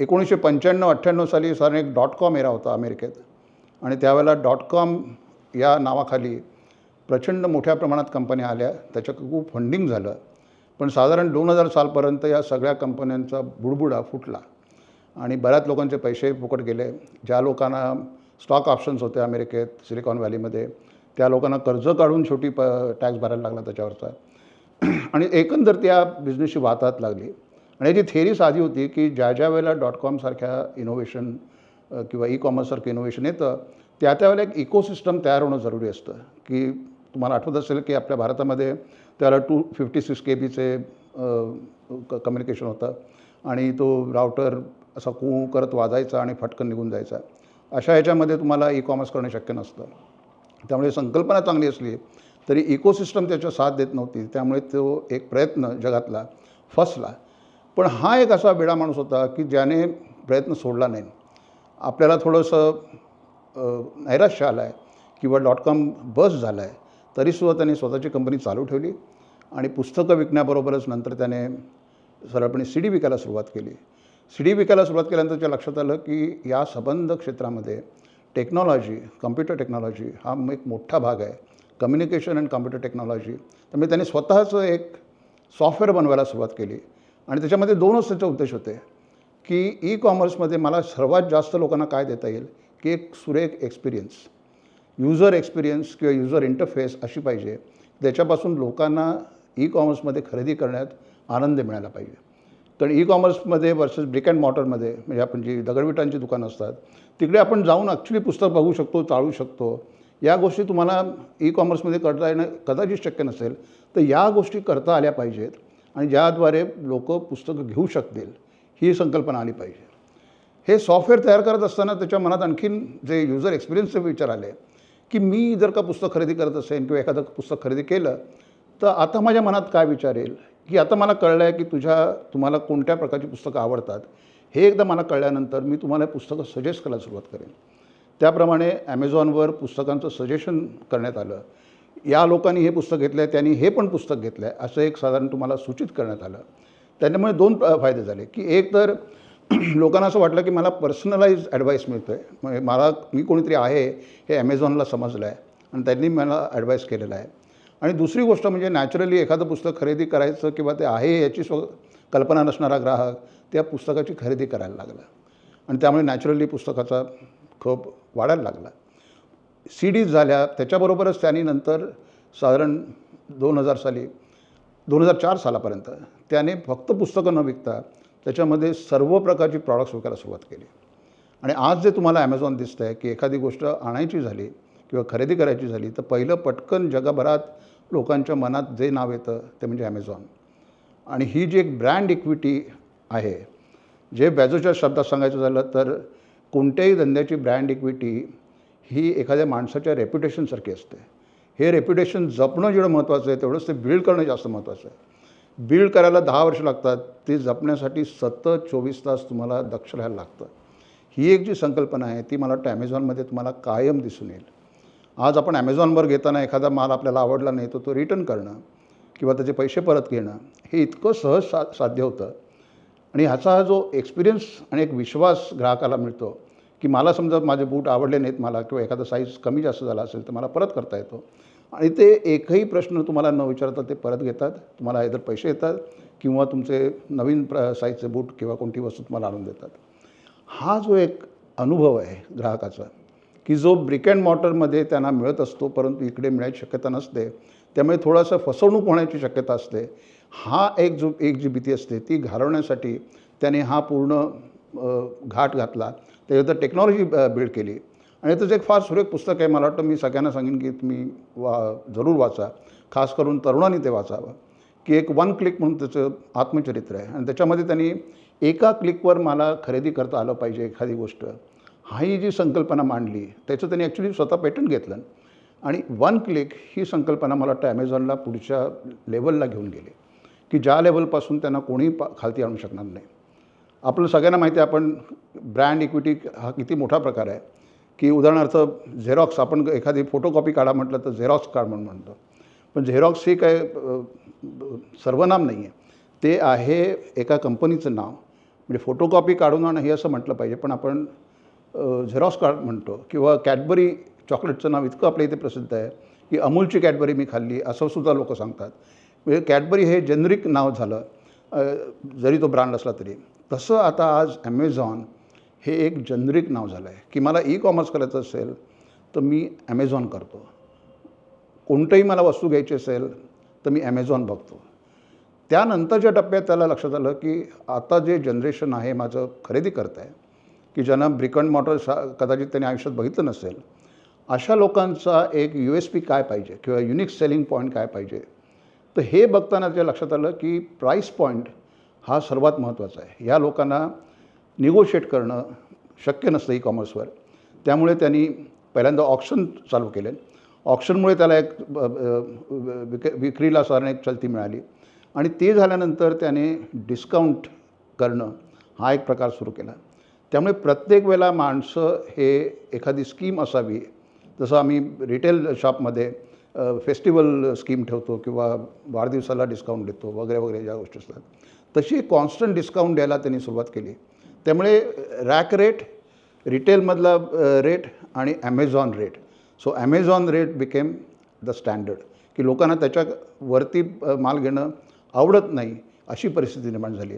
एकोणीसशे पंच्याण्णव अठ्ठ्याण्णव साली साधारण एक डॉट कॉम एरा होता अमेरिकेत. आणि त्यावेळेला डॉट कॉम या नावाखाली प्रचंड मोठ्या प्रमाणात कंपन्या आल्या. त्याच्या खूप फंडिंग झालं. पण साधारण दोन हजार सालपर्यंत या सगळ्या कंपन्यांचा बुडबुडा फुटला. आणि बऱ्याच लोकांचे पैसे फुकट गेले. ज्या लोकांना स्टॉक ऑप्शन्स होते अमेरिकेत सिलिकॉन व्हॅलीमध्ये त्या लोकांना कर्ज काढून शेवटी प टॅक्स भरायला लागला त्याच्यावरचा. आणि एकंदर त्या बिझनेसची वाताहत लागली. आणि याची थेरी साधी होती की ज्या ज्या वेळेला डॉट कॉमसारख्या इनोव्हेशन किंवा ई कॉमर्ससारखं इनोव्हेशन येतं त्या त्यावेळेला एक इकोसिस्टम तयार होणं जरुरी असतं. की तुम्हाला आठवत असेल की आपल्या भारतामध्ये त्याला टू फिफ्टी सिक्स के बीचे कम्युनिकेशन होतं. आणि तो राउटर असा कू करत वाजायचा आणि फटकन निघून जायचा. अशा ह्याच्यामध्ये तुम्हाला ई कॉमर्स करणं शक्य नसतं. त्यामुळे संकल्पना चांगली असली तरी इकोसिस्टम त्याच्या साथ देत नव्हती. त्यामुळे तो एक प्रयत्न जगातला फसला. पण हा एक असा वेडा माणूस होता की ज्याने प्रयत्न सोडला नाही. आपल्याला थोडंसं नैराश्य आलं आहे किंवा डॉट कॉम बस झाला आहे तरीसुद्धा त्याने स्वतःची कंपनी चालू ठेवली आणि पुस्तकं विकण्याबरोबरच नंतर त्याने सरळपणे सी डी विकायला सुरुवात केली. सी डी विकायला सुरुवात केल्यानंतर त्याच्या लक्षात आलं की या संबंध क्षेत्रामध्ये टेक्नॉलॉजी कम्प्युटर टेक्नॉलॉजी हा एक मोठा भाग आहे. कम्युनिकेशन अँड कम्प्युटर टेक्नॉलॉजी त्यामुळे त्याने स्वतःचं एक सॉफ्टवेअर बनवायला सुरुवात केली. आणि त्याच्यामध्ये दोनच त्याचे उद्देश होते की ई कॉमर्समध्ये मला सर्वात जास्त लोकांना काय देता येईल? की एक सुरेख एक्सपिरियन्स युजर एक्सपिरियन्स किंवा युजर इंटरफेस अशी पाहिजे त्याच्यापासून लोकांना ई कॉमर्समध्ये खरेदी करण्यात आनंद मिळाला पाहिजे. कारण ई कॉमर्समध्ये वर्सेस ब्रिक अँड मॉटरमध्ये म्हणजे आपण जी दगडविटांची दुकानं असतात तिकडे आपण जाऊन ॲक्च्युली पुस्तक बघू शकतो चाळू शकतो. या गोष्टी तुम्हाला ई कॉमर्समध्ये करता येणं कदाचित शक्य नसेल तर या गोष्टी करता आल्या पाहिजेत. आणि ज्याद्वारे लोक पुस्तकं घेऊ शकतील ही संकल्पना आली पाहिजे. हे सॉफ्टवेअर तयार करत असताना त्याच्या मनात आणखीन जे युजर एक्सपिरियन्सचे विचार आले की मी जर का पुस्तक खरेदी करत असेल किंवा एखादं पुस्तक खरेदी केलं तर आता माझ्या मनात काय विचार येईल? की आता मला कळलं आहे की तुझ्या तुम्हाला कोणत्या प्रकारची पुस्तकं आवडतात? हे एकदा मला कळल्यानंतर मी तुम्हाला पुस्तकं सजेस्ट करायला सुरुवात करेन. त्याप्रमाणे ॲमेझॉनवर पुस्तकांचं सजेशन करण्यात आलं. या लोकांनी हे पुस्तक घेतलं आहे त्यांनी हे पण पुस्तक घेतलं आहे असं एक साधारण तुम्हाला सूचित करण्यात आलं. त्याच्यामुळे दोन फायदे झाले. की एक तर लोकांना असं वाटलं की मला पर्सनलाइज ॲडवाईस मिळतो आहे म्हणजे मला मी कोणीतरी आहे हे ॲमेझॉनला समजलं आहे आणि त्यांनी मला ॲडवाईस केलेलं आहे. आणि दुसरी गोष्ट म्हणजे नॅचरली एखादं पुस्तक खरेदी करायचं किंवा ते आहे याची स्व कल्पना नसणारा ग्राहक त्या पुस्तकाची खरेदी करायला लागला. आणि त्यामुळे नॅचरली पुस्तकाचा खप वाढायला लागला. सी डीज झाल्या त्याच्याबरोबरच त्यांनी नंतर साधारण दोन हजार साली दोन हजार चार सालापर्यंत त्याने फक्त पुस्तकं न विकता त्याच्यामध्ये सर्व प्रकारची प्रॉडक्ट्स विकायला सुरुवात केली. आणि आज जे तुम्हाला ॲमेझॉन दिसतं आहे की एखादी गोष्ट आणायची झाली किंवा खरेदी करायची झाली तर पहिलं पटकन जगभरात लोकांच्या मनात जे नाव येतं ते म्हणजे ॲमेझॉन आणि ही जी एक ब्रँड इक्विटी आहे जे बॅजोच्या शब्दात सांगायचं झालं तर कोणत्याही धंद्याची ब्रँड इक्विटी ही एखाद्या माणसाच्या रेप्युटेशनसारखी असते. हे रेप्युटेशन जपणं जेवढं महत्त्वाचं आहे तेवढंच ते बिल्ड करणं जास्त महत्त्वाचं आहे. बिल्ड करायला दहा वर्ष लागतात ते जपण्यासाठी सतत चोवीस तास तुम्हाला दक्ष राहायला लागतं. ही एक जी संकल्पना आहे ती मला वाटतं ॲमेझॉनमध्ये तुम्हाला कायम दिसून येईल. आज आपण ॲमेझॉनवर घेताना एखादा माल आपल्याला आवडला नाही तर तो रिटर्न करणं किंवा त्याचे पैसे परत घेणं हे इतकं सहज सा साध्य होतं. आणि ह्याचा हा जो एक्सपिरियन्स आणि एक विश्वास ग्राहकाला मिळतो की मला समजा माझे बूट आवडले नाहीत मला किंवा एखादा साईज कमी जास्त झाला असेल तर मला परत करता येतो. आणि ते एकही प्रश्न तुम्हाला न विचारता ते परत घेतात. तुम्हाला इतर पैसे येतात किंवा तुमचे नवीन प्र साईजचे बूट किंवा कोणती वस्तू तुम्हाला आणून देतात. हा जो एक अनुभव आहे ग्राहकाचा की जो ब्रिक अँड मॉटरमध्ये त्यांना मिळत असतो परंतु इकडे मिळायची शक्यता नसते त्यामुळे थोडासा फसवणूक होण्याची शक्यता असते हा एक जो एक जी भीती असते ती घालवण्यासाठी त्याने हा पूर्ण घाट घातला. त्याच्यानंतर टेक्नॉलॉजी बिल्ड केली. आणि त्याचं एक फार सुरेख पुस्तक आहे मला वाटतं मी सगळ्यांना सांगेन की तुम्ही वा जरूर वाचा. खास करून तरुणांनी ते वाचावं. की एक वन क्लिक म्हणून त्याचं आत्मचरित्र आहे. आणि त्याच्यामध्ये त्यांनी एका क्लिकवर मला खरेदी करता आलं पाहिजे एखादी गोष्ट. हा ही जी संकल्पना मांडली त्याचं त्यांनी ॲक्च्युली स्वतः पेटंट घेतलं. आणि वन क्लिक ही संकल्पना मला वाटतं ॲमेझॉनला पुढच्या लेवलला घेऊन गेली. की ज्या लेवलपासून त्यांना कोणीही पा खालती आणू शकणार नाही. आपलं सगळ्यांना माहिती आहे आपण ब्रँड इक्विटी हा किती मोठा प्रकार आहे. की उदाहरणार्थ झेरॉक्स आपण एखादी फोटोकॉपी काढा म्हटलं तर झेरॉक्स काढ म्हणून म्हणतो. पण झेरॉक्स ही काय सर्वनाम नाही आहे ते आहे एका कंपनीचं नाव. म्हणजे फोटोकॉपी काढून आणणं हे असं म्हटलं पाहिजे पण आपण झेरॉक्स कार्ड म्हणतो. किंवा कॅडबरी चॉकलेटचं नाव इतकं आपल्या इथे प्रसिद्ध आहे की अमूलची कॅडबरी मी खाल्ली असं सुद्धा लोक सांगतात. म्हणजे कॅडबरी हे जेनरिक नाव झालं जरी तो ब्रँड असला तरी. तसं आता आज ॲमेझॉन हे एक जनरिक नाव झालं आहे. की मला ई कॉमर्स करायचं असेल तर मी ॲमेझॉन करतो. कोणतंही मला वस्तू घ्यायची असेल तर मी ॲमेझॉन बघतो. त्यानंतरच्या टप्प्यात त्याला लक्षात आलं की आता जे जनरेशन आहे माझं खरेदी करत आहे की ज्यांना ब्रिकंड मॉटर सा कदाचित त्यांनी आयुष्यात बघितलं नसेल अशा लोकांचा एक यू एस पी काय पाहिजे किंवा युनिक सेलिंग पॉईंट काय पाहिजे? तर हे बघताना जे लक्षात आलं की प्राईस पॉईंट हा सर्वात महत्त्वाचा आहे. या लोकांना निगोशिएट करणं शक्य नसतं ई कॉमर्सवर त्यामुळे त्यांनी पहिल्यांदा ऑप्शन चालू केले. ऑप्शनमुळे त्याला एक विक विक्रीला साधारण एक चलती मिळाली. आणि ते झाल्यानंतर त्याने डिस्काउंट करणं हा एक प्रकार सुरू केला. त्यामुळे प्रत्येक वेळेला माणसं हे एखादी स्कीम असावी. जसं आम्ही रिटेल शॉपमध्ये फेस्टिवल स्कीम ठेवतो किंवा वाढदिवसाला डिस्काउंट देतो वगैरे वगैरे ज्या गोष्टी असतात. तशी कॉन्स्टंट डिस्काउंट द्यायला त्यांनी सुरुवात केली. त्यामुळे रॅक रेट रिटेलमधला रेट आणि Amazon rate so Amazon rate became the standard की लोकांना त्याच्यावरती माल घेणं आवडत नाही अशी परिस्थिती निर्माण झाली.